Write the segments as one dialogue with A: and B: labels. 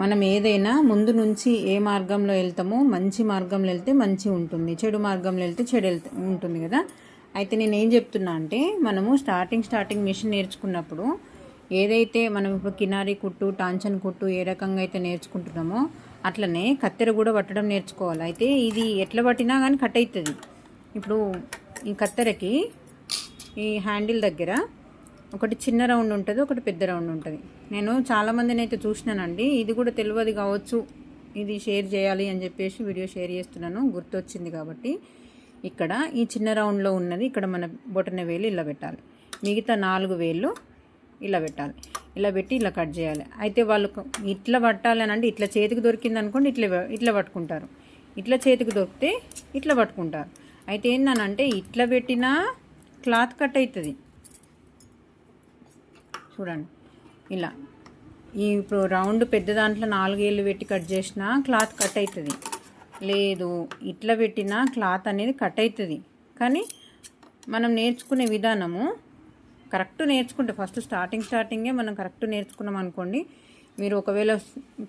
A: మనం ఏదైనా ముందు నుంచి ఏ మార్గంలో వెళ్తామో మంచి మార్గంలో వెళ్తే మంచి ఉంటుంది చెడు మార్గంలో వెళ్తే చెడు ఉంటుంది కదా. అయితే నేను ఏం చెప్తున్నా అంటే మనము స్టార్టింగ్ స్టార్టింగ్ మిషన్ నేర్చుకున్నప్పుడు ఏదైతే మనం ఇప్పుడు కినారి కుట్టు టాంచన్ కుట్టు ఏ రకంగా అయితే నేర్చుకుంటున్నామో అట్లనే కత్తెర కూడా పట్టడం నేర్చుకోవాలి. అయితే ఇది ఎట్లా పట్టినా కానీ కట్ అవుతుంది. ఇప్పుడు ఈ కత్తెరకి ఈ హ్యాండిల్ దగ్గర ఒకటి చిన్న రౌండ్ ఉంటుంది ఒకటి పెద్ద రౌండ్ ఉంటుంది. నేను చాలామందిని అయితే చూసినానండి. ఇది కూడా తెలియదు కావచ్చు. ఇది షేర్ చేయాలి అని చెప్పేసి వీడియో షేర్ చేస్తున్నాను. గుర్తొచ్చింది కాబట్టి ఇక్కడ ఈ చిన్న రౌండ్లో ఉన్నది ఇక్కడ మన బొటన వేలు ఇలా పెట్టాలి. మిగతా నాలుగు వేళ్ళు ఇలా పెట్టాలి. ఇలా పెట్టి ఇలా కట్ చేయాలి. అయితే వాళ్ళు ఇట్లా పట్టాలి అని అంటే ఇట్లా చేతికి దొరికింది అనుకోండి ఇట్లా ఇట్లా పట్టుకుంటారు. ఇట్లా చేతికి దొరికితే ఇట్లా పట్టుకుంటారు. అయితే ఏందనంటే ఇట్లా పెట్టినా క్లాత్ కట్ అవుతుంది. చూడండి. ఇలా. ఈ ఇప్పుడు రౌండ్ పెద్ద దాంట్లో నాలుగేళ్ళు పెట్టి కట్ చేసినా క్లాత్ కట్ అవుతుంది. లేదు ఇట్లా పెట్టినా క్లాత్ అనేది కట్ అవుతుంది. కానీ మనం నేర్చుకునే విధానము కరెక్ట్ నేర్చుకుంటే ఫస్ట్ స్టార్టింగ్ స్టార్టింగే మనం కరెక్ట్ నేర్చుకున్నాం అనుకోండి మీరు ఒకవేళ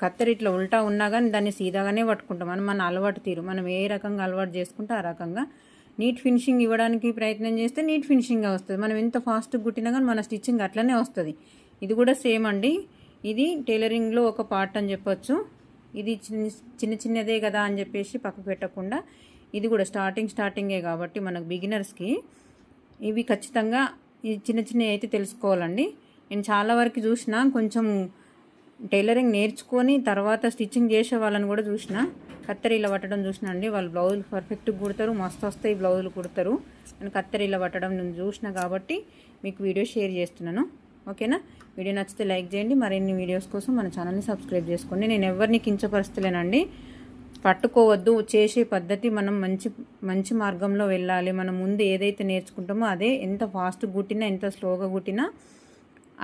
A: కత్తెర ఇట్లా ఉల్టా ఉన్నా కానీ దాన్ని సీదాగానే పట్టుకుంటాం. మనం మన అలవాటు తీరు మనం ఏ రకంగా అలవాటు చేసుకుంటే ఆ రకంగా నీట్ ఫినిషింగ్ ఇవ్వడానికి ప్రయత్నం చేస్తే నీట్ ఫినిషింగ్గా వస్తుంది. మనం ఎంత ఫాస్ట్గా కుట్టినా కానీ మన స్టిచ్చింగ్ అట్లనే వస్తుంది. ఇది కూడా సేమ్ అండి. ఇది టైలరింగ్లో ఒక పార్ట్ అని చెప్పొచ్చు. ఇది చిన్న చిన్న చిన్నదే కదా అని చెప్పేసి పక్కకు పెట్టకుండా ఇది కూడా స్టార్టింగ్ స్టార్టింగే కాబట్టి మనకు బిగినర్స్కి ఇవి ఖచ్చితంగా ఈ చిన్న చిన్నవి అయితే తెలుసుకోవాలండి. నేను చాలా వరకు చూసిన కొంచెం టైలరింగ్ నేర్చుకొని తర్వాత స్టిచ్చింగ్ చేసే వాళ్ళని కూడా చూసిన కత్తెర ఇలా పట్టడం చూసిన అండి వాళ్ళు బ్లౌజులు పర్ఫెక్ట్గా కుడతారు మస్తు వస్తాయి బ్లౌజులు కుడతారు. నేను కత్తెర ఇలా పట్టడం నేను చూసిన కాబట్టి మీకు వీడియో షేర్ చేస్తున్నాను. ఓకేనా? వీడియో నచ్చితే లైక్ చేయండి మరిన్ని వీడియోస్ కోసం మన ఛానల్ని సబ్స్క్రైబ్ చేసుకోండి. నేను ఎవరిని కించపరుస్తలేనండి. పట్టుకోవద్దు చేసే పద్ధతి మనం మంచి మంచి మార్గంలో వెళ్ళాలి. మనం ముందు ఏదైతే నేర్చుకుంటామో అదే ఎంత ఫాస్ట్ గుట్టినా ఎంత స్లోగా గుట్టినా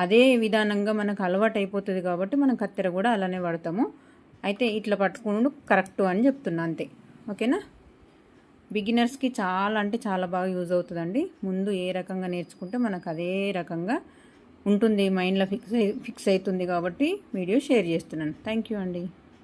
A: అదే విధానంగా మనకు అలవాటు అయిపోతుంది కాబట్టి మనం కత్తెర కూడా అలానే పడతాము అయితే ఇట్లా పట్టుకుని కరెక్ట్ అని చెప్తున్నా అంతే. ఓకేనా? బిగినర్స్కి చాలా అంటే చాలా బాగా యూజ్ అవుతుందండి. ముందు ఏ రకంగా నేర్చుకుంటే మనకు అదే రకంగా ఉంటుంది. మైండ్లో ఫిక్స్ ఫిక్స్ అవుతుంది కాబట్టి వీడియో షేర్ చేస్తున్నాను. థ్యాంక్ యూ అండి.